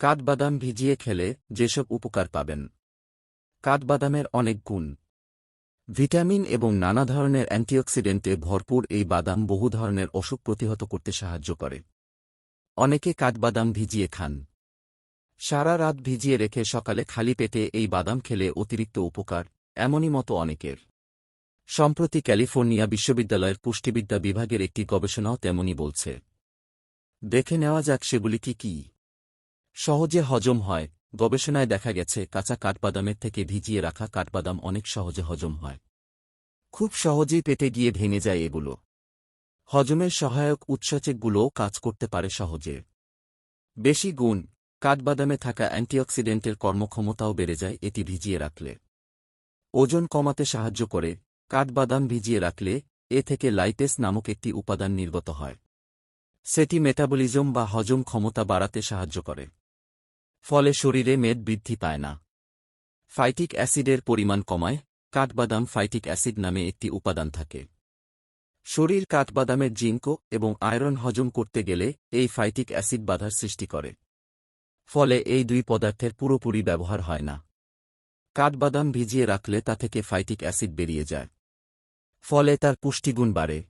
কাঠবাদাম ভিজিয়ে খেলে যেসব উপকার পাবেন। কাঠবাদামের অনেক গুণ। ভিটামিন এবং নানা ধরনের অ্যান্টিঅক্সিডেন্টে ভরপুর এই বাদাম বহু ধরনের অসুখ প্রতিহত করতে সাহায্য করে। অনেকে কাঠবাদাম ভিজিয়ে খান। সারা রাত ভিজিয়ে রেখে সকালে খালি পেটে এই বাদাম খেলে অতিরিক্ত উপকার, এমনই মতো অনেকের। সম্প্রতি ক্যালিফোর্নিয়া বিশ্ববিদ্যালয়ের পুষ্টিবিদ্যা বিভাগের একটি গবেষণাও তেমনই বলছে। দেখে নেওয়া যাক সেগুলি কি কি। সহজে হজম হয়। গবেষণায় দেখা গেছে, কাঁচা কাঠবাদামের থেকে ভিজিয়ে রাখা কাঠবাদাম অনেক সহজে হজম হয়। খুব সহজেই পেটে গিয়ে ভেঙে যায় এগুলো। হজমের সহায়ক উৎসেচকগুলোও কাজ করতে পারে সহজে। বেশি গুণ, কাঠবাদামে থাকা অ্যান্টিঅক্সিডেন্টের কর্মক্ষমতাও বেড়ে যায় এটি ভিজিয়ে রাখলে। ওজন কমাতে সাহায্য করে, কাঠবাদাম ভিজিয়ে রাখলে এ থেকে লাইটেস নামক একটি উপাদান নির্গত হয়। সেটি মেটাবলিজম বা হজম ক্ষমতা বাড়াতে সাহায্য করে। ফলে শরীরে মেদ বৃদ্ধি পায় না। ফাইটিক অ্যাসিডের পরিমাণ কমায়, কাঠবাদাম ফাইটিক অ্যাসিড নামে একটি উপাদান থাকে। শরীর কাঠবাদামের জিঙ্ক এবং আয়রন হজম করতে গেলে এই ফাইটিক অ্যাসিড বাধার সৃষ্টি করে। ফলে এই দুই পদার্থের পুরোপুরি ব্যবহার হয় না। কাঠবাদাম ভিজিয়ে রাখলে তা থেকে ফাইটিক অ্যাসিড বেরিয়ে যায়। ফলে তার পুষ্টিগুণ বাড়ে।